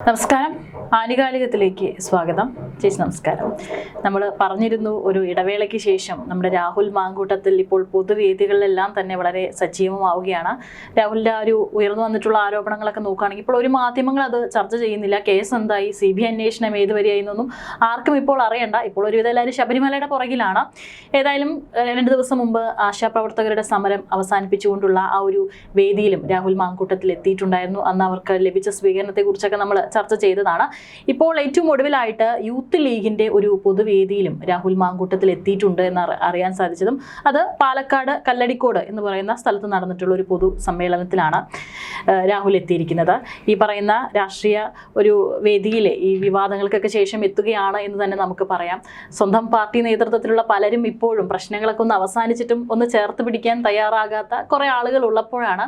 നമസ്കാരം. ആനുകാലികത്തിലേക്ക് സ്വാഗതം. ചേച്ചി നമസ്കാരം. നമ്മൾ പറഞ്ഞിരുന്നു ഒരു ഇടവേളയ്ക്ക് ശേഷം നമ്മുടെ രാഹുൽ മാങ്കൂട്ടത്തിൽ ഇപ്പോൾ പൊതുവേദികളിലെല്ലാം തന്നെ വളരെ സജീവമാവുകയാണ്. രാഹുലിന്റെ ആ ഒരു ഉയർന്നു വന്നിട്ടുള്ള ആരോപണങ്ങളൊക്കെ നോക്കുകയാണെങ്കിൽ ഇപ്പോൾ ഒരു മാധ്യമങ്ങൾ അത് ചർച്ച ചെയ്യുന്നില്ല. കേസ് എന്തായി? സി ബി അന്വേഷണം ഏതുവരെയായി എന്നൊന്നും ആർക്കും ഇപ്പോൾ അറിയണ്ട. ഇപ്പോൾ ഒരുവിധം എല്ലാവരും ശബരിമലയുടെ പുറകിലാണ്. ഏതായാലും രണ്ട് ദിവസം മുമ്പ് ആശാപ്രവർത്തകരുടെ സമരം അവസാനിപ്പിച്ചുകൊണ്ടുള്ള ആ ഒരു വേദിയിലും രാഹുൽ മാങ്കൂട്ടത്തിൽ എത്തിയിട്ടുണ്ടായിരുന്നു. അന്ന് അവർക്ക് ലഭിച്ച സ്വീകരണത്തെക്കുറിച്ചൊക്കെ നമ്മൾ ചർച്ച ചെയ്തതാണ്. ഇപ്പോൾ ഏറ്റവും ഒടുവിലായിട്ട് യൂത്ത് ലീഗിന്റെ ഒരു പൊതുവേദിയിലും രാഹുൽ മാങ്കൂട്ടത്തിൽ എത്തിയിട്ടുണ്ട് എന്ന് അറിയാൻ സാധിച്ചതും അത് പാലക്കാട് കല്ലടിക്കോട് എന്ന് പറയുന്ന സ്ഥലത്ത് നടന്നിട്ടുള്ള ഒരു പൊതു സമ്മേളനത്തിലാണ് രാഹുൽ എത്തിയിരിക്കുന്നത്. ഈ പറയുന്ന രാഷ്ട്രീയ ഒരു വേദിയിലെ ഈ വിവാദങ്ങൾക്കൊക്കെ ശേഷം എത്തുകയാണ് എന്ന് തന്നെ നമുക്ക് പറയാം. സ്വന്തം പാർട്ടി നേതൃത്വത്തിലുള്ള പലരും ഇപ്പോഴും പ്രശ്നങ്ങളൊക്കെ ഒന്ന് അവസാനിച്ചിട്ടും ഒന്ന് ചേർത്ത് പിടിക്കാൻ തയ്യാറാകാത്ത കുറേ ആളുകൾ ഉള്ളപ്പോഴാണ്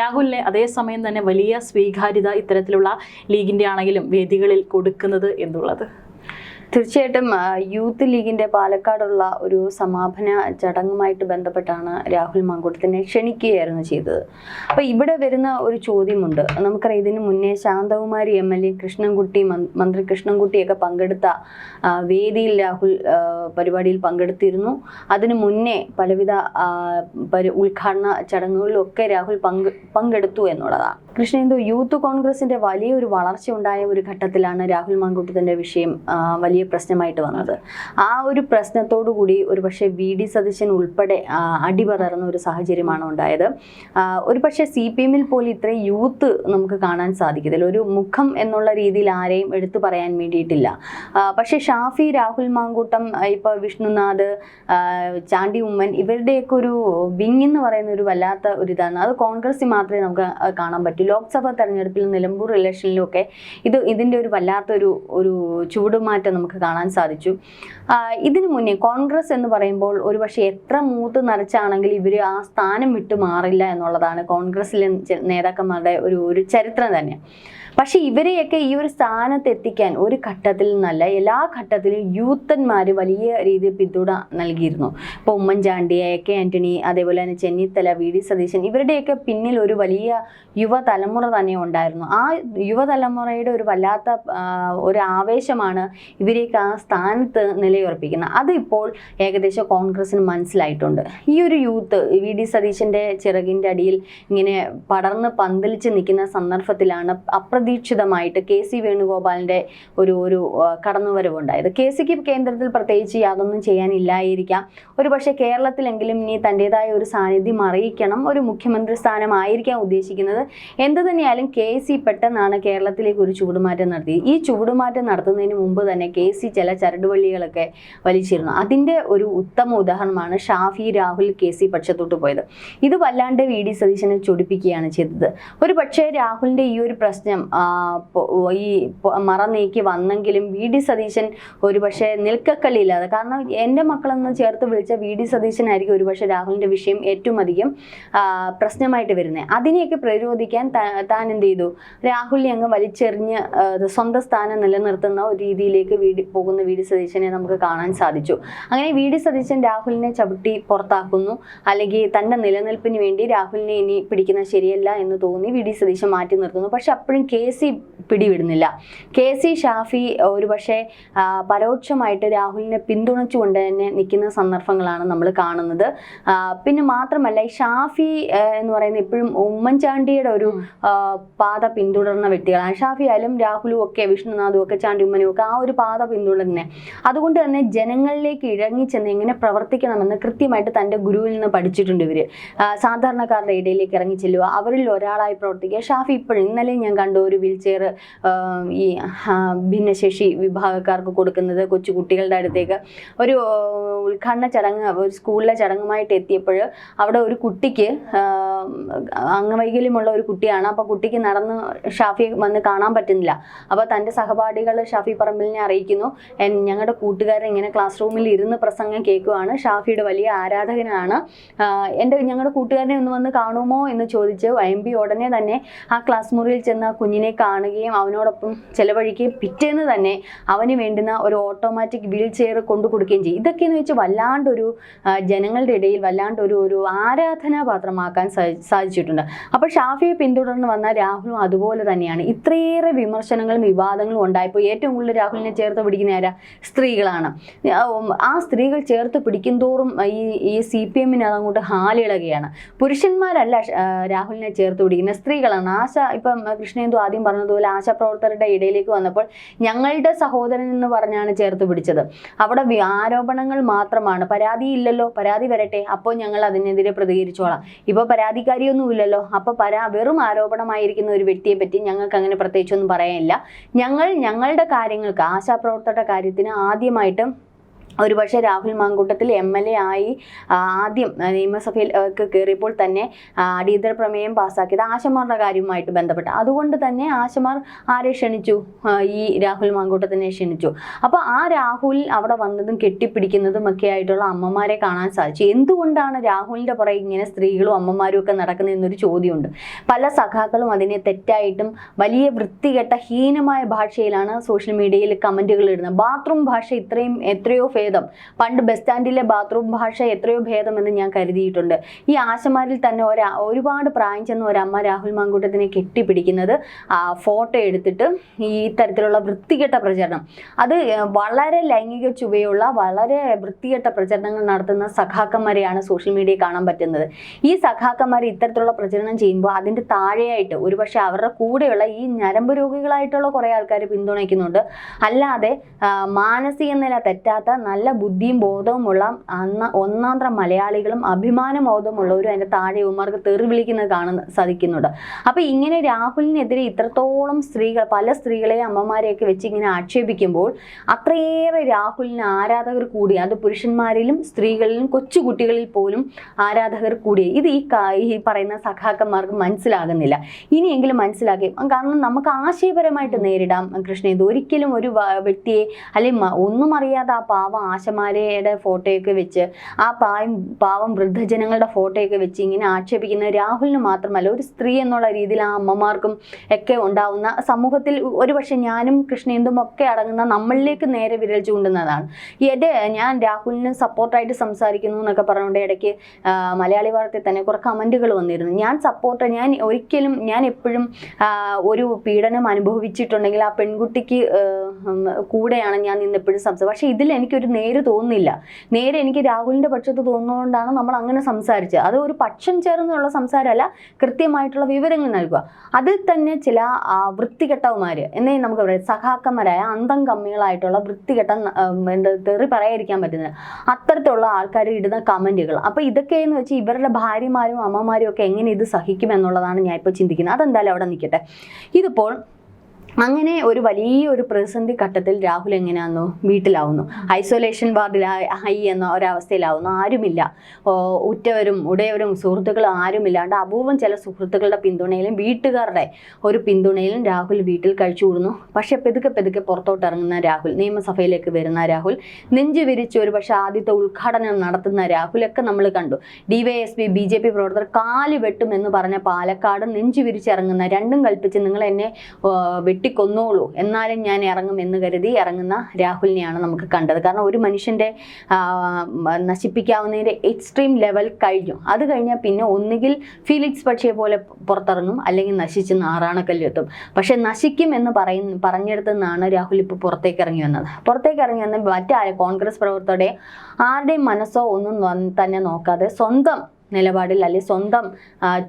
രാഹുലിനെ അതേസമയം തന്നെ വലിയ സ്വീകാര്യത ഇത്തരത്തിലുള്ള ലീഗിന്റെ ആണെങ്കിലും വേദികളിൽ കൊടുക്കുന്നത് എന്നുള്ളത്. തീർച്ചയായിട്ടും യൂത്ത് ലീഗിന്റെ പാലക്കാടുള്ള ഒരു സമാപന ചടങ്ങുമായിട്ട് ബന്ധപ്പെട്ടാണ് രാഹുൽ മാങ്കൂട്ടത്തിനെ ക്ഷണിക്കുകയായിരുന്നു ചെയ്തത്. അപ്പൊ ഇവിടെ വരുന്ന ഒരു ചോദ്യമുണ്ട്. നമുക്കറിയാം ഇതിനു മുന്നേ Shanthakumari M L A Krishnankutty മന്ത്രി കൃഷ്ണൻകുട്ടിയൊക്കെ പങ്കെടുത്ത വേദിയിൽ രാഹുൽ പരിപാടിയിൽ പങ്കെടുത്തിരുന്നു. അതിനു മുന്നേ പലവിധ ഉദ്ഘാടന ചടങ്ങുകളിലൊക്കെ രാഹുൽ പങ്ക് പങ്കെടുത്തു എന്നുള്ളതാണ്. കൃഷ്ണേന്ദു യൂത്ത് കോൺഗ്രസിന്റെ വലിയൊരു വളർച്ച ഉണ്ടായ ഒരു ഘട്ടത്തിലാണ് രാഹുൽ മാങ്കൂട്ടത്തിന്റെ വിഷയം വലിയ പ്രശ്നമായിട്ട് വന്നത്. ആ ഒരു പ്രശ്നത്തോടു കൂടി ഒരു പക്ഷേ വി ഡി സതീശൻ ഉൾപ്പെടെ അടിപതറുന്ന ഒരു സാഹചര്യമാണ് ഉണ്ടായത്. ഒരുപക്ഷെ ഒരു പക്ഷേ സി പി എമ്മിൽ പോലും ഇത്രയും യൂത്ത് നമുക്ക് കാണാൻ സാധിക്കത്തില്ല. ഒരു മുഖം എന്നുള്ള രീതിയിൽ ആരെയും എടുത്തു പറയാൻ വേണ്ടിയിട്ടില്ല. പക്ഷെ ഷാഫി രാഹുൽ മാങ്കൂട്ടം ഇപ്പൊ വിഷ്ണുനാഥ് ചാണ്ടി ഉമ്മൻ ഇവരുടെയൊക്കെ ഒരു വിങ് എന്ന് പറയുന്ന ഒരു വല്ലാത്ത ഒരു ഇതാണ്. അത് കോൺഗ്രസിൽ മാത്രമേ നമുക്ക് കാണാൻ പറ്റൂ. ലോക്സഭാ തെരഞ്ഞെടുപ്പിലും നിലമ്പൂർ ഇലക്ഷനിലും ഒക്കെ ഇത് ഇതിന്റെ ഒരു വല്ലാത്തൊരു ഒരു ചൂടുമാറ്റം നമുക്ക് കാണാൻ സാധിച്ചു. ഇതിനു മുന്നേ കോൺഗ്രസ് എന്ന് പറയുമ്പോൾ ഒരുപക്ഷെ എത്ര മൂത്ത് നിറച്ചാണെങ്കിൽ ഇവർ ആ സ്ഥാനം വിട്ടു മാറില്ല എന്നുള്ളതാണ് കോൺഗ്രസിലെ നേതാക്കന്മാരുടെ ഒരു ഒരു ചരിത്രം തന്നെ. പക്ഷെ ഇവരെയൊക്കെ ഈ ഒരു സ്ഥാനത്ത് എത്തിക്കാൻ ഒരു ഘട്ടത്തിൽ നിന്നല്ല എല്ലാ ഘട്ടത്തിലും യൂത്തന്മാർ വലിയ രീതിയിൽ പിന്തുണ നൽകിയിരുന്നു. ഇപ്പോൾ ഉമ്മൻചാണ്ടി എ കെ ആന്റണി അതേപോലെ തന്നെ ചെന്നിത്തല വി. ഡി. സതീശൻ ഇവരുടെയൊക്കെ പിന്നിൽ ഒരു വലിയ യുവതലമുറ തന്നെ ഉണ്ടായിരുന്നു. ആ യുവതലമുറയുടെ ഒരു വല്ലാത്ത ഒരു ആവേശമാണ് ഇവരെയൊക്കെ ആ സ്ഥാനത്ത് നിലയുറപ്പിക്കുന്നത്. അതിപ്പോൾ ഏകദേശം കോൺഗ്രസിന് മനസ്സിലായിട്ടുണ്ട്. ഈ ഒരു യൂത്ത് വി. ഡി. സതീശന്റെ ചിറകിന്റെ അടിയിൽ ഇങ്ങനെ പടർന്ന് പന്തലിച്ച് നിൽക്കുന്ന സന്ദർഭത്തിലാണ് അപ്രതീക്ഷിതമായിട്ട് കെ സി വേണുഗോപാലിന്റെ ഒരു ഒരു കടന്നുവരവ് കടന്നുവരവുണ്ടായത്. കെ സിക്ക് കേന്ദ്രത്തിൽ പ്രത്യേകിച്ച് യാതൊന്നും ചെയ്യാനില്ലായിരിക്കാം. ഒരു പക്ഷേ കേരളത്തിലെങ്കിലും ഇനി തന്റെതായ ഒരു സാന്നിധ്യം അറിയിക്കണം ഒരു മുഖ്യമന്ത്രി സ്ഥാനമായിരിക്കാം ഉദ്ദേശിക്കുന്നത്. എന്ത് തന്നെയായാലും കെ സി പെട്ടെന്നാണ് കേരളത്തിലേക്ക് ഒരു ചൂടുമാറ്റം നടത്തിയത്. ഈ ചൂടുമാറ്റം നടത്തുന്നതിന് മുമ്പ് തന്നെ കെ സി ചില ചരടുവള്ളികളൊക്കെ വലിച്ചിരുന്നു. അതിന്റെ ഒരു ഉത്തമ ഉദാഹരണമാണ് ഷാഫി രാഹുൽ കെ സി പക്ഷത്തോട്ട് പോയത്. ഇത് വല്ലാണ്ട് വി ഡി സതീശനെ ചൊടിപ്പിക്കുകയാണ് ചെയ്തത്. ഒരു പക്ഷേ രാഹുലിന്റെ ഈ ഒരു പ്രശ്നം ഈ മറ നീക്കി വന്നെങ്കിലും വി. ഡി. സതീശൻ ഒരുപക്ഷെ നിൽക്കക്കളിയില്ലാതെ കാരണം എന്റെ മക്കളെന്ന് ചേർത്ത് വിളിച്ച വി. ഡി. സതീശനായിരിക്കും ഒരുപക്ഷെ രാഹുലിന്റെ വിഷയം ഏറ്റവും അധികം പ്രശ്നമായിട്ട് വരുന്നത് അതിനെയൊക്കെ പ്രതിരോധിക്കാൻ താൻ എന്ത് ചെയ്തു? രാഹുലിനെ അങ്ങ് വലിച്ചെറിഞ്ഞ് സ്വന്തം സ്ഥാനം നിലനിർത്തുന്ന ഒരു രീതിയിലേക്ക് വീടി പോകുന്ന വി. ഡി. സതീശനെ നമുക്ക് കാണാൻ സാധിച്ചു. അങ്ങനെ വി. ഡി. സതീശൻ രാഹുലിനെ ചവിട്ടി പുറത്താക്കുന്നു. അല്ലെങ്കിൽ തന്റെ നിലനിൽപ്പിന് വേണ്ടി രാഹുലിനെ ഇനി പിടിക്കുന്നത് ശരിയല്ല എന്ന് തോന്നി വി. ഡി. സതീശൻ മാറ്റി നിർത്തുന്നു. പക്ഷെ അപ്പോഴും കെ. സി പിടിവിടുന്നില്ല. കെ സി ഷാഫി ഒരു പക്ഷേ പരോക്ഷമായിട്ട് രാഹുലിനെ പിന്തുണച്ചുകൊണ്ട് തന്നെ നിൽക്കുന്ന സന്ദർഭങ്ങളാണ് നമ്മൾ കാണുന്നത്. പിന്നെ മാത്രമല്ല ഈ ഷാഫി എന്ന് പറയുന്ന എപ്പോഴും ഉമ്മൻചാണ്ടിയുടെ ഒരു പാത പിന്തുടർന്ന വ്യക്തികളാണ്. ഷാഫി ആയാലും രാഹുലും ഒക്കെ വിഷ്ണുനാഥും ഒക്കെ ചാണ്ടി ഉമ്മനും ഒക്കെ ആ ഒരു പാത പിന്തുടരുന്നത് അതുകൊണ്ട് തന്നെ ജനങ്ങളിലേക്ക് ഇറങ്ങിച്ചെന്ന് എങ്ങനെ പ്രവർത്തിക്കണമെന്ന് കൃത്യമായിട്ട് തന്റെ ഗുരുവിൽ നിന്ന് പഠിച്ചിട്ടുണ്ട് ഇവർ സാധാരണക്കാരുടെ ഇടയിലേക്ക് ഇറങ്ങി ചെല്ലുക അവരിൽ ഒരാളായി പ്രവർത്തിക്കുക. ഷാഫി ഇപ്പോഴും ഇന്നലെ ഞാൻ കണ്ടു ഒരു വീൽ ചെയർ ഈ ഭിന്നശേഷി വിഭാഗക്കാർക്ക് കൊടുക്കുന്നത് കൊച്ചു കുട്ടികളുടെ അടുത്തേക്ക്. ഒരു ഉദ്ഘാടന ചടങ്ങ് ഒരു സ്കൂളിലെ ചടങ്ങുമായിട്ട് എത്തിയപ്പോൾ അവിടെ ഒരു കുട്ടിക്ക് അംഗവൈകല്യമുള്ള ഒരു കുട്ടിയാണ്. അപ്പോൾ കുട്ടിക്ക് നടന്ന് ഷാഫി വന്ന് കാണാൻ പറ്റുന്നില്ല. അപ്പോൾ തന്റെ സഹപാഠികൾ ഷാഫി പറമ്പിലിനെ അറിയിക്കുന്നു. ഞങ്ങളുടെ കൂട്ടുകാരൻ ഇങ്ങനെ ക്ലാസ് റൂമിൽ ഇരുന്ന് പ്രസംഗം കേൾക്കുവാണ്. ഷാഫിയുടെ വലിയ ആരാധകനാണ്. എന്റെ ഞങ്ങളുടെ കൂട്ടുകാരനെ ഒന്ന് വന്ന് കാണുമോ എന്ന് ചോദിച്ച് എം ഉടനെ തന്നെ ആ ക്ലാസ് മുറിയിൽ ചെന്ന് കുഞ്ഞിനെ കാണുകയും അവനോടൊപ്പം ചെലവഴിക്കുകയും പിറ്റേന്ന് തന്നെ അവന് വേണ്ടുന്ന ഒരു ഓട്ടോമാറ്റിക് വീൽ ചെയർ കൊണ്ടു കൊടുക്കുകയും ചെയ്യും. ഇതൊക്കെയെന്ന് വെച്ചാൽ വല്ലാണ്ടൊരു ജനങ്ങളുടെ ഇടയിൽ വല്ലാണ്ടൊരു ഒരു ആരാധനാപാത്രമാക്കാൻ സാധിച്ചിട്ടുണ്ട്. അപ്പോൾ ഷാഫിയെ പിന്തുടർന്ന് വന്ന രാഹുലും അതുപോലെ തന്നെയാണ്. ഇത്രയേറെ വിമർശനങ്ങളും വിവാദങ്ങളും ഉണ്ടായപ്പോൾ ഏറ്റവും കൂടുതൽ രാഹുലിനെ ചേർത്ത് പിടിക്കുന്ന ആരാ? സ്ത്രീകളാണ്. ആ, സ്ത്രീകൾ ചേർത്ത് പിടിക്കും തോറും ഈ ഈ സി പി എമ്മിന് അതങ്ങോട്ട് ഹാലിളകയാണ് പുരുഷന്മാരല്ല രാഹുലിനെ ചേർത്ത് പിടിക്കുന്ന സ്ത്രീകളാണ്. ആശ ഇപ്പം കൃഷ്ണേന്ദു ആദ്യം പറഞ്ഞതുപോലെ ആശാപ്രവർത്തകരുടെ ഇടയിലേക്ക് വന്നപ്പോൾ ഞങ്ങളുടെ സഹോദരൻ എന്ന് പറഞ്ഞാണ് ചേർത്ത് പിടിച്ചത്. അവിടെ ആരോപണങ്ങൾ മാത്രമാണ്. പരാതി ഇല്ലല്ലോ. പരാതി വരട്ടെ. അപ്പോൾ ഞങ്ങൾ അതിനെതിരെ പ്രതികരിച്ചോളാം. ഇപ്പോൾ പരാതിക്കാരിയൊന്നുമില്ലല്ലോ. അപ്പോൾ പരാ വെറും ആരോപണമായിരിക്കുന്ന ഒരു വ്യക്തിയെ പറ്റി ഞങ്ങൾക്ക് അങ്ങനെ പ്രത്യേകിച്ചൊന്നും പറയാനില്ല. ഞങ്ങൾ ഞങ്ങളുടെ കാര്യങ്ങൾക്ക് ആശാപ്രവർത്തകരുടെ കാര്യത്തിന് ആദ്യമായിട്ട് ഒരുപക്ഷെ Rahul Mankoottathil M L A ആയി ആദ്യം നിയമസഭയിൽ കയറിയപ്പോൾ തന്നെ അടിയന്തര പ്രമേയം പാസ്സാക്കിയത് ആശമാരുടെ കാര്യവുമായിട്ട് ബന്ധപ്പെട്ട്. അതുകൊണ്ട് തന്നെ ആശമാർ ആരെ ക്ഷണിച്ചു? ഈ രാഹുൽ മാങ്കൂട്ടത്തിനെ ക്ഷണിച്ചു. അപ്പോൾ ആ രാഹുൽ അവിടെ വന്നതും കെട്ടിപ്പിടിക്കുന്നതും ഒക്കെ ആയിട്ടുള്ള അമ്മമാരെ കാണാൻ സാധിച്ചു. എന്തുകൊണ്ടാണ് രാഹുലിന്റെ പുറകെ ഇങ്ങനെ സ്ത്രീകളും അമ്മമാരും ഒക്കെ നടക്കുന്നത് എന്നൊരു ചോദ്യമുണ്ട്. പല സഖാക്കളും അതിനെ തെറ്റായിട്ടും വലിയ വൃത്തികെട്ട ഹീനമായ ഭാഷയിലാണ് സോഷ്യൽ മീഡിയയിൽ കമന്റുകൾ ഇടുന്നത്. ബാത്റൂം ഭാഷ ഇത്രയും എത്രയോ ഭേദം. പണ്ട് ബസ് സ്റ്റാൻഡിലെ ബാത്റൂം ഭാഷ എത്രയോ ഭേദമെന്ന് ഞാൻ കരുതിയിട്ടുണ്ട്. ഈ ആശമാരിൽ തന്നെ ഒരാ ഒരുപാട് പ്രായം ചെന്ന ഒരമ്മ രാഹുൽ മാങ്കൂട്ടത്തിനെ കെട്ടിപ്പിടിക്കുന്നത് ഫോട്ടോ എടുത്തിട്ട് ഈ തരത്തിലുള്ള വൃത്തികെട്ട പ്രചരണം. അത് വളരെ ലൈംഗിക ചുവയുള്ള വളരെ വൃത്തികെട്ട പ്രചരണങ്ങൾ നടത്തുന്ന സഖാക്കന്മാരെയാണ് സോഷ്യൽ മീഡിയയിൽ കാണാൻ പറ്റുന്നത്. ഈ സഖാക്കന്മാർ ഇത്തരത്തിലുള്ള പ്രചരണം ചെയ്യുമ്പോൾ അതിന്റെ താഴെയായിട്ട് ഒരുപക്ഷെ അവരുടെ കൂടെയുള്ള ഈ ഞരമ്പ് രോഗികളായിട്ടുള്ള കുറേ ആൾക്കാർ പിന്തുണയ്ക്കുന്നുണ്ട്. അല്ലാതെ മാനസിക നില തെറ്റാത്ത നല്ല ബുദ്ധിയും ബോധവുമുള്ള അന്ന ഒന്നാന്തര മലയാളികളും അഭിമാന ബോധമുള്ളവരും അതിന്റെ താഴെ ഉമാർക്ക് തെറി വിളിക്കുന്നത് കാണുന്ന സാധിക്കുന്നുണ്ട്. അപ്പോൾ ഇങ്ങനെ രാഹുലിനെതിരെ ഇത്രത്തോളം സ്ത്രീകൾ പല സ്ത്രീകളെയും അമ്മമാരെയൊക്കെ വെച്ച് ഇങ്ങനെ ആക്ഷേപിക്കുമ്പോൾ അത്രയേറെ രാഹുലിന് ആരാധകർ കൂടി അത് പുരുഷന്മാരിലും സ്ത്രീകളിലും കൊച്ചുകുട്ടികളിൽ പോലും ആരാധകർ കൂടി. ഇത് ഈ ഈ പറയുന്ന സഖാക്കന്മാർക്ക് മനസ്സിലാകുന്നില്ല. ഇനിയെങ്കിലും മനസ്സിലാക്കി. കാരണം നമുക്ക് ആശയപരമായിട്ട് നേരിടാം കൃഷ്ണ. ഇത് ഒരിക്കലും ഒരു വ്യക്തിയെ അല്ലെങ്കിൽ ഒന്നും അറിയാതെ ആ പാവം ആശമാരയുടെ ഫോട്ടോയൊക്കെ വെച്ച് ആ പായം പാവം വൃദ്ധജനങ്ങളുടെ ഫോട്ടോയൊക്കെ വെച്ച് ഇങ്ങനെ ആക്ഷേപിക്കുന്ന രാഹുലിന് മാത്രമല്ല ഒരു സ്ത്രീ എന്നുള്ള രീതിയിൽ ആ അമ്മമാർക്കും ഒക്കെ ഉണ്ടാവുന്ന സമൂഹത്തിൽ ഒരുപക്ഷെ ഞാനും കൃഷ്ണേന്ദും ഒക്കെ അടങ്ങുന്ന നമ്മളിലേക്ക് നേരെ വിരൽ ചൂണ്ടുന്നതാണ്. എടെ ഞാൻ രാഹുലിന് സപ്പോർട്ടായിട്ട് സംസാരിക്കുന്നു എന്നൊക്കെ പറഞ്ഞുകൊണ്ട് ഇടയ്ക്ക് മലയാളി വാർത്തയിൽ തന്നെ കുറേ കമന്റുകൾ വന്നിരുന്നു. ഞാൻ സപ്പോർട്ട് ഞാൻ ഒരിക്കലും ഞാൻ എപ്പോഴും ഒരു പീഡനം അനുഭവിച്ചിട്ടുണ്ടെങ്കിൽ ആ പെൺകുട്ടിക്ക് കൂടെയാണ് ഞാൻ നിന്ന് എപ്പോഴും സംസാരിച്ചത്. പക്ഷേ ഇതിൽ എനിക്കൊരു നേര് തോന്നുന്നില്ല. നേരെ എനിക്ക് രാഹുലിന്റെ പക്ഷത്ത് തോന്നുന്നതുകൊണ്ടാണ് നമ്മൾ അങ്ങനെ സംസാരിച്ചത്. അത് ഒരു പക്ഷം ചേർന്നുള്ള സംസാരമല്ല കൃത്യമായിട്ടുള്ള വിവരങ്ങൾ നൽകുക. അതിൽ തന്നെ ചില വൃത്തികെട്ടവുമാർ എന്നേ നമുക്ക് പറയാം സഖാക്കന്മാരായ അന്തം കമ്മികളായിട്ടുള്ള വൃത്തികെട്ട എന്താ തെറി പറയാതിരിക്കാൻ പറ്റുന്നത്. അത്തരത്തിലുള്ള ആൾക്കാർ ഇടുന്ന കമന്റുകൾ അപ്പോൾ ഇതൊക്കെയെന്ന് വെച്ച് ഇവരുടെ ഭാര്യമാരും അമ്മമാരും ഒക്കെ എങ്ങനെ ഇത് സഹിക്കും എന്നുള്ളതാണ് ഞാൻ ഇപ്പോൾ ചിന്തിക്കുന്നത്. അതെന്തായാലും അവിടെ നിൽക്കട്ടെ. ഇതിപ്പോൾ അങ്ങനെ ഒരു വലിയ ഒരു പ്രതിസന്ധി ഘട്ടത്തിൽ രാഹുൽ എങ്ങനെയാണെന്നു വീട്ടിലാവുന്നു. ഐസൊലേഷൻ വാർഡിൽ ഹൈ എന്ന ഒരവസ്ഥയിലാവുന്നു. ആരുമില്ല. ഉറ്റവരും ഉടയവരും സുഹൃത്തുക്കളും ആരുമില്ലാണ്ട് അപൂർവം ചില സുഹൃത്തുക്കളുടെ പിന്തുണയിലും വീട്ടുകാരുടെ ഒരു പിന്തുണയിലും രാഹുൽ വീട്ടിൽ കഴിച്ചു കൂടുന്നു. പക്ഷെ പെതുക്കെ പെതുക്കെ പുറത്തോട്ട് ഇറങ്ങുന്ന രാഹുൽ നിയമസഭയിലേക്ക് വരുന്ന രാഹുൽ നെഞ്ചു വിരിച്ച് ഒരു പക്ഷേ ആദ്യത്തെ ഉദ്ഘാടനം നടത്തുന്ന രാഹുലൊക്കെ നമ്മൾ കണ്ടു. ഡിവൈഎസ്പി ബി ജെ പി പ്രവർത്തകർ കാൽ വെട്ടുമെന്ന് പറഞ്ഞ പാലക്കാട് നെഞ്ചു വിരിച്ചിറങ്ങുന്ന രണ്ടും കൽപ്പിച്ച് നിങ്ങൾ എന്നെ ആ, വെട്ടിക്കൊന്നോളൂ എന്നാലും ഞാൻ ഇറങ്ങും എന്ന് കരുതി ഇറങ്ങുന്ന രാഹുലിനെയാണ് നമുക്ക് കണ്ടത്. കാരണം ഒരു മനുഷ്യന്റെ നശിപ്പിക്കാവുന്നതിന്റെ എക്സ്ട്രീം ലെവൽ കഴിഞ്ഞു. അത് കഴിഞ്ഞാൽ പിന്നെ ഒന്നുകിൽ ഫീലിക്സ് പക്ഷിയെ പോലെ പുറത്തിറങ്ങും അല്ലെങ്കിൽ നശിച്ച് നാറാണക്കല്ലെത്തും പക്ഷെ നശിക്കും എന്ന് പറയുന്ന പറഞ്ഞെടുത്തു നിന്നാണ് രാഹുൽ ഇപ്പോൾ പുറത്തേക്ക് ഇറങ്ങി വന്നത്. പുറത്തേക്ക് ഇറങ്ങി വന്ന മറ്റേ കോൺഗ്രസ് പ്രവർത്തകരുടെ ആരുടെയും മനസ്സോ ഒന്നും തന്നെ നോക്കാതെ സ്വന്തം നിലപാടിൽ അല്ലെങ്കിൽ സ്വന്തം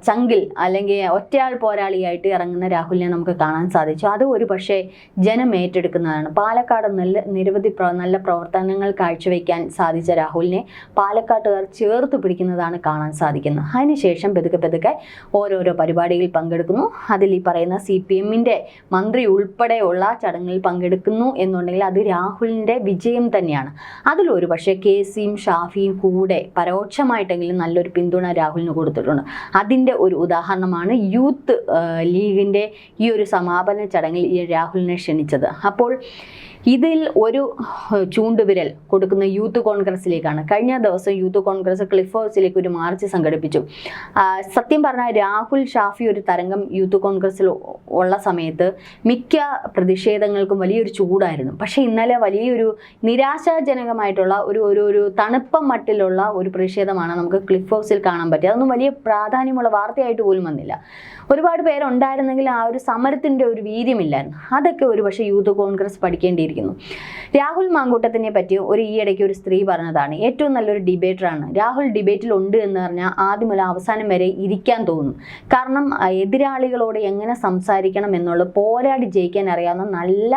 ചങ്കിൽ അല്ലെങ്കിൽ ഒറ്റയാൾ പോരാളിയായിട്ട് ഇറങ്ങുന്ന രാഹുലിനെ നമുക്ക് കാണാൻ സാധിച്ചു. അത് ഒരു പക്ഷേ ജനം ഏറ്റെടുക്കുന്നതാണ്. പാലക്കാട് നല്ല നിരവധി നല്ല പ്രവർത്തനങ്ങൾ കാഴ്ചവെക്കാൻ സാധിച്ച രാഹുലിനെ പാലക്കാട്ടുകാർ ചേർത്ത് പിടിക്കുന്നതാണ് കാണാൻ സാധിക്കുന്നത്. അതിനുശേഷം പെതുക്കെ പെതുക്കെ ഓരോരോ പരിപാടിയിൽ പങ്കെടുക്കുന്നു. അതിൽ ഈ പറയുന്ന സി പി എമ്മിന്റെ മന്ത്രി ഉൾപ്പെടെയുള്ള ചടങ്ങിൽ പങ്കെടുക്കുന്നു എന്നുണ്ടെങ്കിൽ അത് രാഹുലിന്റെ വിജയം തന്നെയാണ്. അതിലൊരു പക്ഷേ കെ സിയും ഷാഫിയും കൂടെ പരോക്ഷമായിട്ടെങ്കിലും നല്ലൊരു പിന്തുണ രാഹുലിന് കൊടുത്തിട്ടുണ്ട്. അതിന്റെ ഒരു ഉദാഹരണമാണ് യൂത്ത് ലീഗിന്റെ ഈ ഒരു സമാപന ചടങ്ങിൽ രാഹുലിനെ ക്ഷണിച്ചത്. അപ്പോൾ ഇതിൽ ഒരു ചൂണ്ടുവിരൽ കൊടുക്കുന്ന യൂത്ത് കോൺഗ്രസിലേക്കാണ് കഴിഞ്ഞ ദിവസം യൂത്ത് കോൺഗ്രസ് ക്ലിഫ് ഹൗസിലേക്ക് ഒരു മാർച്ച് സംഘടിപ്പിച്ചു. സത്യം പറഞ്ഞാൽ രാഹുൽ ഷാഫി ഒരു തരംഗം യൂത്ത് കോൺഗ്രസിൽ ഉള്ള സമയത്ത് മിക്ക പ്രതിഷേധങ്ങൾക്കും വലിയൊരു ചൂടായിരുന്നു. പക്ഷേ ഇന്നലെ വലിയൊരു നിരാശാജനകമായിട്ടുള്ള ഒരു ഒരു ഒരു തണുപ്പം മട്ടിലുള്ള ഒരു പ്രതിഷേധമാണ് നമുക്ക് ക്ലിഫ് ഹൗസിൽ കാണാൻ പറ്റിയത്. അതൊന്നും വലിയ പ്രാധാന്യമുള്ള വാർത്തയായിട്ട് പോലും വന്നില്ല. ഒരുപാട് പേരുണ്ടായിരുന്നെങ്കിൽ ആ ഒരു സമരത്തിന്റെ ഒരു വീര്യമില്ലായിരുന്നു. അതൊക്കെ ഒരു പക്ഷേ യൂത്ത് കോൺഗ്രസ് പഠിക്കേണ്ടിയിരിക്കുന്നു. രാഹുൽ മാങ്കൂട്ടത്തിനെ പറ്റി ഒരു ഈയിടയ്ക്ക് ഒരു സ്ത്രീ പറഞ്ഞതാണ് ഏറ്റവും നല്ലൊരു ഡിബേറ്ററാണ്. രാഹുൽ ഡിബേറ്റിൽ ഉണ്ട് എന്ന് പറഞ്ഞാൽ ആദ്യം മുതൽ അവസാനം വരെ ഇരിക്കാൻ തോന്നും. കാരണം എതിരാളികളോട് എങ്ങനെ സംസാരിക്കണം എന്നുള്ളത് പോരാടി ജയിക്കാൻ അറിയാവുന്ന നല്ല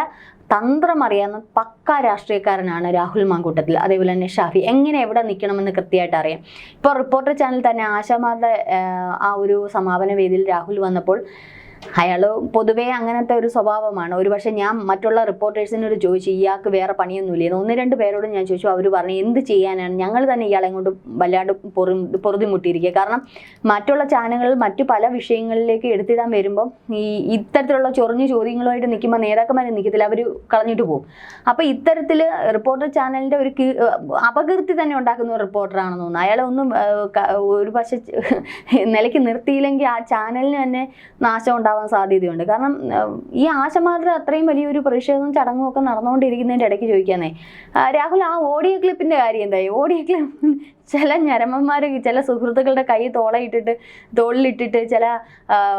തന്ത്രം അറിയാവുന്ന പക്ക രാഷ്ട്രീയക്കാരനാണ് രാഹുൽ മാങ്കൂട്ടത്തിൽ. അതേപോലെ തന്നെ ഷാഫി. എങ്ങനെ എവിടെ നിൽക്കണമെന്ന് കൃത്യമായിട്ട് അറിയാം. ഇപ്പോൾ റിപ്പോർട്ടർ ചാനൽ തന്നെ ആശാമാരുടെ ആ ഒരു സമാപന വേദിയിൽ രാഹുൽ വന്നപ്പോൾ അയാൾ പൊതുവേ അങ്ങനത്തെ ഒരു സ്വഭാവമാണ്. ഒരു പക്ഷേ ഞാൻ മറ്റുള്ള റിപ്പോർട്ടേഴ്സിനോട് ചോദിച്ചു ഇയാൾക്ക് വേറെ പണിയൊന്നുമില്ലെന്ന് ഒന്ന് രണ്ട് പേരോട് ഞാൻ ചോദിച്ചു. അവർ പറഞ്ഞു എന്ത് ചെയ്യാനാണ്? ഞങ്ങൾ തന്നെ ഇയാളെ കൊണ്ട് വല്ലാണ്ട് പൊറു പൊറുതിമുട്ടിയിരിക്കുക. കാരണം മറ്റുള്ള ചാനലുകൾ മറ്റു പല വിഷയങ്ങളിലേക്ക് എടുത്തിടാൻ വരുമ്പം ഈ ഇത്തരത്തിലുള്ള ചൊറിഞ്ഞ ചോദ്യങ്ങളുമായിട്ട് നിൽക്കുമ്പോൾ നേതാക്കന്മാരെ നിൽക്കത്തില്ല. അവർ കളഞ്ഞിട്ട് പോകും. അപ്പോൾ ഇത്തരത്തിൽ റിപ്പോർട്ടർ ചാനലിന്റെ ഒരു അപകീർത്തി തന്നെ ഉണ്ടാക്കുന്ന ഒരു റിപ്പോർട്ടറാണെന്ന് തോന്നുന്നു. അയാളെ ഒന്നും ഒരു പക്ഷേ നിലയ്ക്ക് നിർത്തിയില്ലെങ്കിൽ ആ ചാനലിന് തന്നെ നാശം ഉണ്ടാവാൻ സാധ്യതയുണ്ട്. കാരണം ഈ ആശമാരുടെ അത്രയും വലിയൊരു പ്രതിഷേധവും ചടങ്ങും ഒക്കെ നടന്നുകൊണ്ടിരിക്കുന്നതിന്റെ ഇടയ്ക്ക് ചോദിക്കാന്നേ രാഹുൽ ആ ഓഡിയോ ക്ലിപ്പിന്റെ കാര്യം എന്തായി? ഓഡിയോ ക്ലിപ്പ് ചില ഞരമന്മാർ ചില സുഹൃത്തുക്കളുടെ കൈ തോളയിട്ടിട്ട് തോളിലിട്ടിട്ട് ചില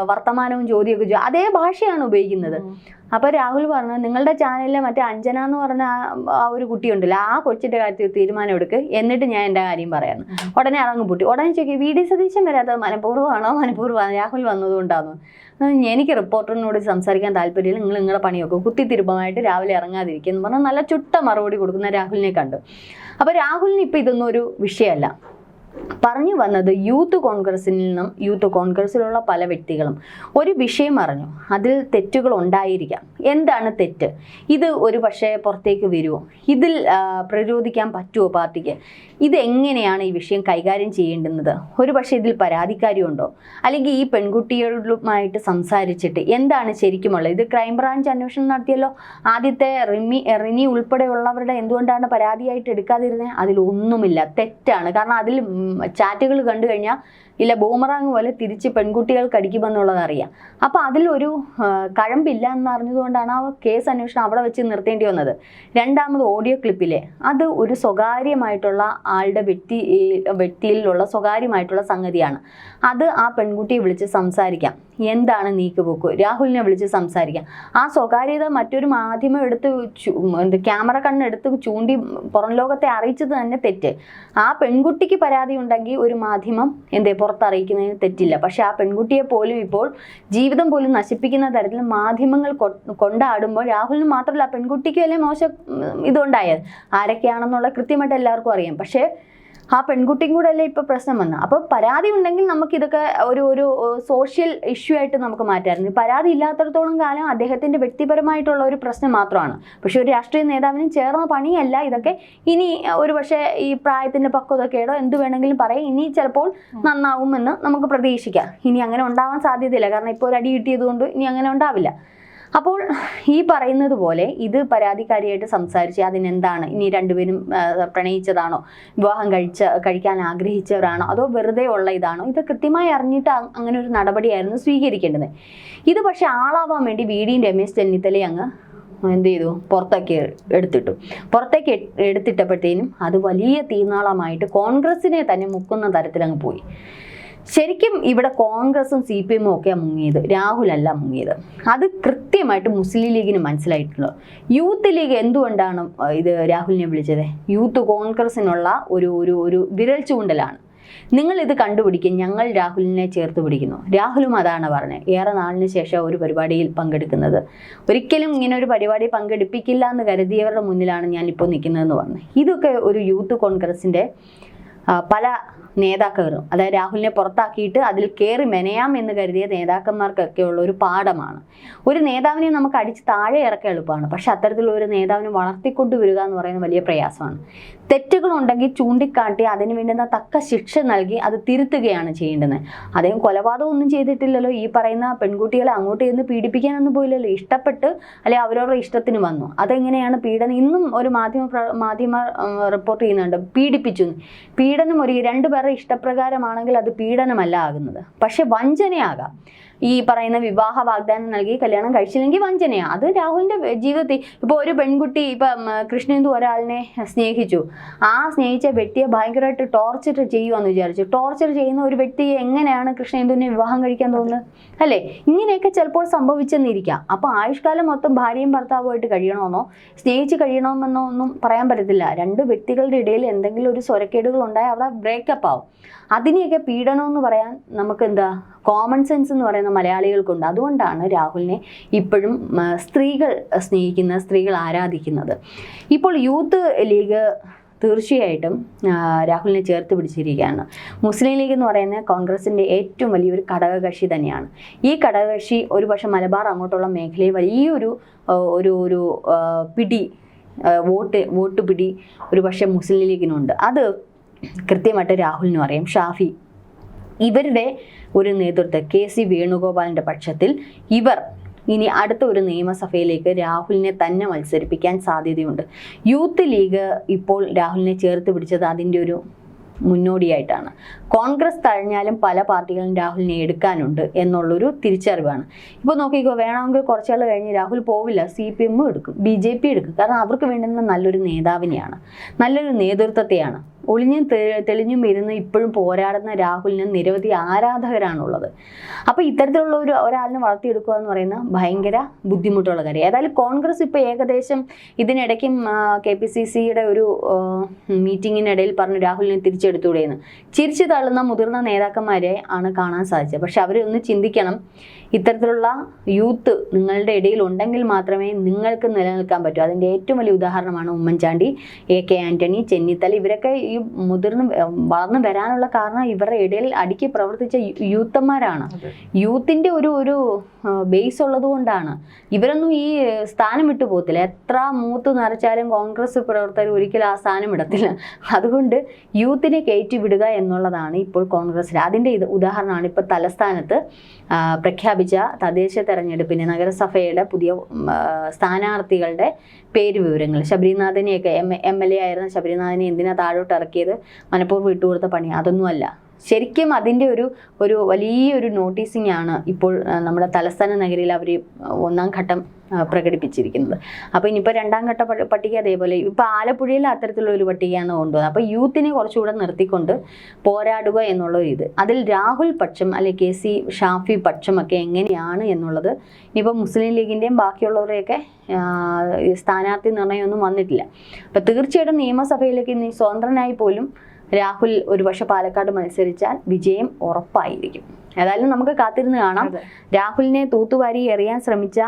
വർത്തമാനവും ചോദ്യമൊക്കെ ചെയ്യും. അതേ ഭാഷയാണ് ഉപയോഗിക്കുന്നത്. അപ്പോൾ രാഹുൽ പറഞ്ഞു നിങ്ങളുടെ ചാനലിലെ മറ്റേ അഞ്ജന എന്ന് പറഞ്ഞ ആ- ഒരു കുട്ടിയുണ്ടല്ലോ ആ കൊച്ചിന്റെ കാര്യത്തിൽ തീരുമാനം എടുക്ക്. എന്നിട്ട് ഞാൻ എന്റെ കാര്യം പറയാമെന്ന് ഉടനെ അറങ്ങ് പൊട്ടി. ഉടനെ ചോദിക്കും വി ഡി സതീശൻ വരാത്തത് മനഃപൂർവമാണോ? മനഃപൂർവമാണ്. രാഹുൽ വന്നതുകൊണ്ടാണെന്ന് എനിക്ക് റിപ്പോർട്ടറിനോട് സംസാരിക്കാൻ താല്പര്യമില്ല. നിങ്ങൾ നിങ്ങളുടെ പണിയൊക്കെ കുത്തിത്തിരുപ്പമായിട്ട് രാവിലെ ഇറങ്ങാതിരിക്കുക എന്ന് പറഞ്ഞാൽ നല്ല ചുട്ട മറുപടി കൊടുക്കുന്ന രാഹുലിനെ കണ്ടു. അപ്പോൾ രാഹുലിന് ഇപ്പോൾ ഇതൊന്നും ഒരു വിഷയമല്ല. പറഞ്ഞു വന്നത് യൂത്ത് കോൺഗ്രസിൽ നിന്നും യൂത്ത് കോൺഗ്രസ്സിലുള്ള പല വ്യക്തികളും. ഒരു വിഷയം അറിഞ്ഞു. അതിൽ തെറ്റുകൾ ഉണ്ടായിരിക്കാം. എന്താണ് തെറ്റ്? ഇത് ഒരു പക്ഷേ പുറത്തേക്ക് വരുമോ ഇതിൽ പ്രതിരോധിക്കാൻ പറ്റുമോ പാർട്ടിക്ക്? ഇത് എങ്ങനെയാണ് ഈ വിഷയം കൈകാര്യം ചെയ്യേണ്ടുന്നത്? ഒരു പക്ഷേ ഇതിൽ പരാതിക്കാരിയുണ്ടോ അല്ലെങ്കിൽ ഈ പെൺകുട്ടികളുമായിട്ട് സംസാരിച്ചിട്ട് എന്താണ് ശരിക്കുമുള്ളത്? ഇത് ക്രൈംബ്രാഞ്ച് അന്വേഷണം നടത്തിയല്ലോ. ആദ്യത്തെ റിമി റിനി ഉൾപ്പെടെയുള്ളവരുടെ എന്തുകൊണ്ടാണ് പരാതിയായിട്ട് എടുക്കാതിരുന്നത് അതിലൊന്നുമില്ല തെറ്റാണ്. കാരണം അതിൽ ചാറ്റുകൾ കണ്ടു കഴിഞ്ഞാൽ ഇല്ല ബൂമറാങ് പോലെ തിരിച്ച് പെൺകുട്ടികൾക്ക് അടിക്കുമെന്നുള്ളത് അറിയാം. അപ്പോൾ അതിലൊരു കഴമ്പില്ല എന്ന് അറിഞ്ഞതുകൊണ്ടാണ് ആ കേസ് അന്വേഷണം അവിടെ വെച്ച് നിർത്തേണ്ടി വന്നത്. രണ്ടാമത് ഓഡിയോ ക്ലിപ്പിലെ അത് ഒരു സ്വകാര്യമായിട്ടുള്ള ആളുടെ വ്യക്തി വ്യക്തിയിലുള്ള സ്വകാര്യമായിട്ടുള്ള സംഗതിയാണ്. അത് ആ പെൺകുട്ടിയെ വിളിച്ച് സംസാരിക്കാം. എന്താണ് നീക്കുപോക്ക്? രാഹുലിനെ വിളിച്ച് സംസാരിക്കാം. ആ സ്വകാര്യത മറ്റൊരു മാധ്യമം എടുത്ത് എന്ത് ക്യാമറ കണ്ണെടുത്ത് ചൂണ്ടി പുറം ലോകത്തെ അറിയിച്ചത് തന്നെ തെറ്റ്. ആ പെൺകുട്ടിക്ക് പരാതി ഉണ്ടെങ്കിൽ ഒരു മാധ്യമം എന്തേ പുറത്തറിയിക്കുന്നതിന് തെറ്റില്ല. പക്ഷെ ആ പെൺകുട്ടിയെ പോലും ഇപ്പോൾ ജീവിതം പോലും നശിപ്പിക്കുന്ന തരത്തിൽ മാധ്യമങ്ങൾ കൊണ്ടാടുമ്പോൾ രാഹുലിന് മാത്രമല്ല പെൺകുട്ടിക്ക് വലിയ മോശം ഇതുണ്ടായത്. ആരൊക്കെയാണെന്നുള്ള കൃത്യമായിട്ട് എല്ലാവർക്കും അറിയാം. പക്ഷേ ആ പെൺകുട്ടിയും കൂടെ അല്ലേ ഇപ്പോൾ പ്രശ്നം വന്നത്? അപ്പോൾ പരാതി ഉണ്ടെങ്കിൽ നമുക്ക് ഇതൊക്കെ ഒരു ഒരു സോഷ്യൽ ഇഷ്യൂ ആയിട്ട് നമുക്ക് മാറ്റാമായിരുന്നു. പരാതി ഇല്ലാത്തടത്തോളം കാലം അദ്ദേഹത്തിന്റെ വ്യക്തിപരമായിട്ടുള്ള ഒരു പ്രശ്നം മാത്രമാണ്. പക്ഷേ ഒരു രാഷ്ട്രീയ നേതാവിനും ചേർന്ന പണിയല്ല ഇതൊക്കെ. ഇനി ഒരു പക്ഷേ ഈ പ്രായത്തിന്റെ പക്വതക്കേടോ എന്ത് വേണമെങ്കിലും പറയും. ഇനി ചിലപ്പോൾ നന്നാവുമെന്ന് നമുക്ക് പ്രതീക്ഷിക്കാം. ഇനി അങ്ങനെ ഉണ്ടാവാൻ സാധ്യതയില്ല. കാരണം ഇപ്പോൾ ഒരു അടി കിട്ടിയത് കൊണ്ട് ഇനി അങ്ങനെ ഉണ്ടാവില്ല. അപ്പോൾ ഈ പറയുന്നത് പോലെ ഇത് പരാതിക്കാരിയായിട്ട് സംസാരിച്ച് അതിനെന്താണ്? ഇനി രണ്ടുപേരും പ്രണയിച്ചതാണോ? വിവാഹം കഴിച്ച കഴിക്കാൻ ആഗ്രഹിച്ചവരാണോ? അതോ വെറുതെ ഉള്ള ഇതാണോ? ഇത് കൃത്യമായി അറിഞ്ഞിട്ട് അങ്ങനെ ഒരു നടപടിയായിരുന്നു സ്വീകരിക്കേണ്ടത്. ഇത് പക്ഷേ ആളാവാൻ വേണ്ടി വി ഡി രമേശ് ചെന്നിത്തല അങ്ങ് എന്ത് ചെയ്തു? പുറത്തേക്ക് എടുത്തിട്ടു. പുറത്തേക്ക് എട്- എടുത്തിട്ടപ്പോഴത്തേനും അത് വലിയ തീനാളമായിട്ട് കോൺഗ്രസിനെ തന്നെ മുക്കുന്ന തരത്തിൽ അങ്ങ് പോയി. ശരിക്കും ഇവിടെ കോൺഗ്രസും സി പി എമ്മും ഒക്കെ മുങ്ങിയത് രാഹുലല്ല മുങ്ങിയത്. അത് കൃത്യമായിട്ട് മുസ്ലിം ലീഗിന് മനസ്സിലായിട്ടുള്ളൂ യൂത്ത് ലീഗ് എന്തുകൊണ്ടാണ് ഇത് രാഹുലിനെ വിളിച്ചത്? യൂത്ത് കോൺഗ്രസിനുള്ള ഒരു ഒരു ഒരു വിരൽ ചൂണ്ടലാണ്. നിങ്ങൾ ഇത് കണ്ടുപിടിക്കും ഞങ്ങൾ രാഹുലിനെ ചേർത്ത് പിടിക്കുന്നു. രാഹുലും അതാണ് പറഞ്ഞത്. ഏറെ നാളിന് ശേഷം ഒരു പരിപാടിയിൽ പങ്കെടുക്കുന്നത്. ഒരിക്കലും ഇങ്ങനെ ഒരു പരിപാടി പങ്കെടുപ്പിക്കില്ല എന്ന് കരുതിയവരുടെ മുന്നിലാണ് ഞാൻ ഇപ്പോൾ നിൽക്കുന്നതെന്ന് പറഞ്ഞു ഇതൊക്കെ ഒരു യൂത്ത് കോൺഗ്രസിന്റെ പല നേതാക്കളും അതായത് രാഹുലിനെ പുറത്താക്കിയിട്ട് അതിൽ കയറി മെനയാം എന്ന് കരുതിയ നേതാക്കന്മാർക്കൊക്കെ ഉള്ള ഒരു പാഠമാണ്. ഒരു നേതാവിനെ നമുക്ക് അടിച്ച് താഴെ ഇറക്കാൻ എളുപ്പമാണ്. പക്ഷെ അത്തരത്തിലുള്ള ഒരു നേതാവിനെ വളർത്തിക്കൊണ്ടുവരിക എന്ന് പറയുന്നത് വലിയ പ്രയാസമാണ്. തെറ്റുകളുണ്ടെങ്കിൽ ചൂണ്ടിക്കാട്ടി അതിന് വേണ്ടുന്ന തക്ക ശിക്ഷ നൽകി അത് തിരുത്തുകയാണ് ചെയ്യേണ്ടത്. അദ്ദേഹം കൊലപാതകം ഒന്നും ചെയ്തിട്ടില്ലല്ലോ. ഈ പറയുന്ന പെൺകുട്ടികളെ അങ്ങോട്ട് ചെന്ന് പീഡിപ്പിക്കാനൊന്നും പോയില്ലല്ലോ. ഇഷ്ടപ്പെട്ട് അല്ലെ അവരവരുടെ ഇഷ്ടത്തിന് വന്നു. അതെങ്ങനെയാണ് പീഡനം? ഇന്നും ഒരു മാധ്യമ മാധ്യമ റിപ്പോർട്ട് ചെയ്യുന്നുണ്ട്. പീഡിപ്പിച്ചു പീഡനം ഒരു ഇഷ്ടപ്രകാരമാണെങ്കിൽ അത് പീഡനമല്ല ആകുന്നത്. പക്ഷെ വഞ്ചനയാകാം. ഈ പറയുന്ന വിവാഹ വാഗ്ദാനം നൽകി കല്യാണം കഴിച്ചില്ലെങ്കിൽ വഞ്ചനയാണ് അത് രാഹുലിന്റെ ജീവിതത്തിൽ ഇപ്പോൾ ഒരു പെൺകുട്ടി ഇപ്പം കൃഷ്ണേന്ദു ഒരാളിനെ സ്നേഹിച്ചു. ആ സ്നേഹിച്ച വ്യക്തിയെ ഭയങ്കരമായിട്ട് ടോർച്ചർ ചെയ്യുമെന്ന് വിചാരിച്ചു. ടോർച്ചർ ചെയ്യുന്ന ഒരു വ്യക്തിയെ എങ്ങനെയാണ് കൃഷ്ണേന്ദുവിനെ വിവാഹം കഴിക്കാൻ തോന്നുന്നത്? അല്ലേ? ഇങ്ങനെയൊക്കെ ചിലപ്പോൾ സംഭവിച്ചെന്നിരിക്കാം. അപ്പോൾ ആയുഷ്കാലം മൊത്തം ഭാര്യയും ഭർത്താവുമായിട്ട് കഴിയണമെന്നോ സ്നേഹിച്ച് കഴിയണമെന്നോ ഒന്നും പറയാൻ പറ്റത്തില്ല. രണ്ട് വ്യക്തികളുടെ ഇടയിൽ എന്തെങ്കിലും ഒരു സ്വരക്കേടുകൾ ഉണ്ടായാൽ അവിടെ ബ്രേക്കപ്പ് ആവും. അതിനെയൊക്കെ പീഡനം എന്ന് പറയാൻ നമുക്ക് എന്താ കോമൺ സെൻസ് എന്ന് പറയുന്ന മലയാളികൾക്കുണ്ട്. അതുകൊണ്ടാണ് രാഹുലിനെ ഇപ്പോഴും സ്ത്രീകൾ സ്നേഹിക്കുന്ന സ്ത്രീകൾ ആരാധിക്കുന്നത്. ഇപ്പോൾ യൂത്ത് ലീഗ് തീർച്ചയായിട്ടും രാഹുലിനെ ചേർത്ത് പിടിച്ചിരിക്കുകയാണ്. മുസ്ലിം ലീഗ് എന്ന് പറയുന്നത് കോൺഗ്രസിന്റെ ഏറ്റവും വലിയൊരു ഘടകകക്ഷി തന്നെയാണ്. ഈ ഘടകകക്ഷി ഒരുപക്ഷെ മലബാർ അങ്ങോട്ടുള്ള മേഖലയിൽ വലിയൊരു ഒരു ഒരു പിടി വോട്ട് വോട്ട് പിടി ഒരു പക്ഷേ മുസ്ലിം ലീഗിനുണ്ട്. അത് കൃത്യമായിട്ട് രാഹുലിനും അറിയാം ഷാഫി ഇവരുടെ ഒരു നേതൃത്വം കെ സി വേണുഗോപാലിന്റെ പക്ഷത്തിൽ ഇവർ ഇനി അടുത്ത ഒരു നിയമസഭയിലേക്ക് രാഹുലിനെ തന്നെ മത്സരിപ്പിക്കാൻ സാധ്യതയുണ്ട്. യൂത്ത് ലീഗ് ഇപ്പോൾ രാഹുലിനെ ചേർത്ത് പിടിച്ചത് അതിന്റെ ഒരു മുന്നോടിയായിട്ടാണ്. കോൺഗ്രസ് തഴഞ്ഞാലും പല പാർട്ടികളും രാഹുലിനെ എടുക്കാനുണ്ട് എന്നുള്ളൊരു തിരിച്ചറിവാണ്. ഇപ്പോൾ നോക്കിക്കോ വേണമെങ്കിൽ കുറച്ചാൾ കഴിഞ്ഞ് രാഹുൽ പോവില്ല സി പി എമ്മും എടുക്കും ബി ജെ പി എടുക്കും. കാരണം അവർക്ക് വേണ്ടുന്ന നല്ലൊരു നേതാവിനെയാണ് നല്ലൊരു നേതൃത്വത്തെയാണ് ഒളിഞ്ഞും തെളിഞ്ഞും ഇരുന്ന് ഇപ്പോഴും പോരാടുന്ന രാഹുലിന് നിരവധി ആരാധകരാണുള്ളത്. അപ്പോൾ ഇത്തരത്തിലുള്ള ഒരു ഒരാളിനെ വളർത്തിയെടുക്കുക എന്ന് പറയുന്ന ഭയങ്കര ബുദ്ധിമുട്ടുള്ള കാര്യം. ഏതായാലും കോൺഗ്രസ് ഇപ്പോൾ ഏകദേശം ഇതിനിടയ്ക്കും കെ പി സി സിയുടെ ഒരു മീറ്റിങ്ങിനിടയിൽ പറഞ്ഞു രാഹുലിനെ തിരിച്ചെടുത്തുകൂടെയെന്ന് ചിരിച്ചു തള്ളുന്ന മുതിർന്ന നേതാക്കന്മാരെ ആണ് കാണാൻ സാധിച്ചത്. പക്ഷെ അവരൊന്ന് ചിന്തിക്കണം. ഇത്തരത്തിലുള്ള യൂത്ത് നിങ്ങളുടെ ഇടയിൽ ഉണ്ടെങ്കിൽ മാത്രമേ നിങ്ങൾക്ക് നിലനിൽക്കാൻ പറ്റൂ. അതിന്റെ ഏറ്റവും വലിയ ഉദാഹരണമാണ് ഉമ്മൻചാണ്ടി എ കെ ആന്റണി ചെന്നിത്തല. ഇവരൊക്കെ മുതിർന്ന് വളർന്നു വരാനുള്ള കാരണം ഇവരുടെ ഇടയിൽ അടുക്കി പ്രവർത്തിച്ച യൂത്തന്മാരാണ്. യൂത്തിന്റെ ഒരു ഒരു ബേസ് ഉള്ളത് കൊണ്ടാണ്. ഇവരൊന്നും ഈ സ്ഥാനം വിട്ടു പോകത്തില്ല. എത്ര മൂത്ത് നിറച്ചാലും കോൺഗ്രസ് പ്രവർത്തകർ ഒരിക്കലും ആ സ്ഥാനം ഇടത്തില്ല. അതുകൊണ്ട് യൂത്തിനെ കയറ്റി വിടുക എന്നുള്ളതാണ് ഇപ്പോൾ കോൺഗ്രസ്സിൽ അതിന്റെ ഇത് ഉദാഹരണമാണ് ഇപ്പോൾ തലസ്ഥാനത്ത് പ്രഖ്യാപിച്ച തദ്ദേശ തെരഞ്ഞെടുപ്പിന് നഗരസഭയുടെ പുതിയ സ്ഥാനാർത്ഥികളുടെ പേര് വിവരങ്ങൾ ശബരിനാഥനെയൊക്കെ എം എം എൽ എ ആയിരുന്ന ശബരിനാഥനെ എന്തിനാ താഴോട്ട് ഇറക്കിയത്? മനഃപൂർവം വിട്ടുകൊടുത്ത പണി. അതൊന്നുമല്ല. ശരിക്കും അതിന്റെ ഒരു ഒരു വലിയൊരു നോട്ടീസിംഗ് ആണ് ഇപ്പോൾ നമ്മുടെ തലസ്ഥാന നഗരിയിൽ അവർ ഒന്നാം ഘട്ടം പ്രകടിപ്പിച്ചിരിക്കുന്നത്. അപ്പോൾ ഇനിയിപ്പോൾ രണ്ടാം ഘട്ട പട്ടിക അതേപോലെ ഇപ്പോൾ ആലപ്പുഴയിൽ അത്തരത്തിലുള്ള ഒരു പട്ടികയാണ് കൊണ്ടുവന്നത്. അപ്പോൾ യൂത്തിനെ കുറച്ചുകൂടെ നിർത്തിക്കൊണ്ട് പോരാടുക എന്നുള്ള ഒരു ഇത്. അതിൽ രാഹുൽ പക്ഷം അല്ലെങ്കിൽ കെ സി ഷാഫി പക്ഷമൊക്കെ എങ്ങനെയാണ് എന്നുള്ളത് ഇനിയിപ്പോൾ മുസ്ലിം ലീഗിന്റെയും ബാക്കിയുള്ളവരെയൊക്കെ സ്ഥാനാർത്ഥി നിർണയമൊന്നും വന്നിട്ടില്ല. അപ്പോൾ തീർച്ചയായിട്ടും നിയമസഭയിലേക്ക് ഇനി സ്വതന്ത്രനായി പോലും രാഹുൽ ഒരുപക്ഷെ പാലക്കാട് മത്സരിച്ചാൽ വിജയം ഉറപ്പായിരിക്കും. ഏതായാലും നമുക്ക് കാത്തിരുന്ന് കാണാം. രാഹുലിനെ തൂത്തുവാരി എറിയാൻ ശ്രമിച്ച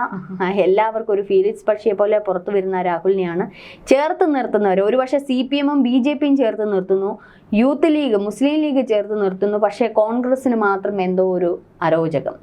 എല്ലാവർക്കും ഒരു ഫീലിക്സ് പക്ഷിയെ പോലെ പുറത്തു വരുന്ന രാഹുലിനെയാണ് ചേർത്ത് നിർത്തുന്നവർ ഒരുപക്ഷെ സി പി എമ്മും ബി ജെ പിയും ചേർത്ത് നിർത്തുന്നു യൂത്ത് ലീഗ് മുസ്ലിം ലീഗ് ചേർത്ത് നിർത്തുന്നു പക്ഷേ കോൺഗ്രസിന് മാത്രം എന്തോ ഒരു അരോചകം.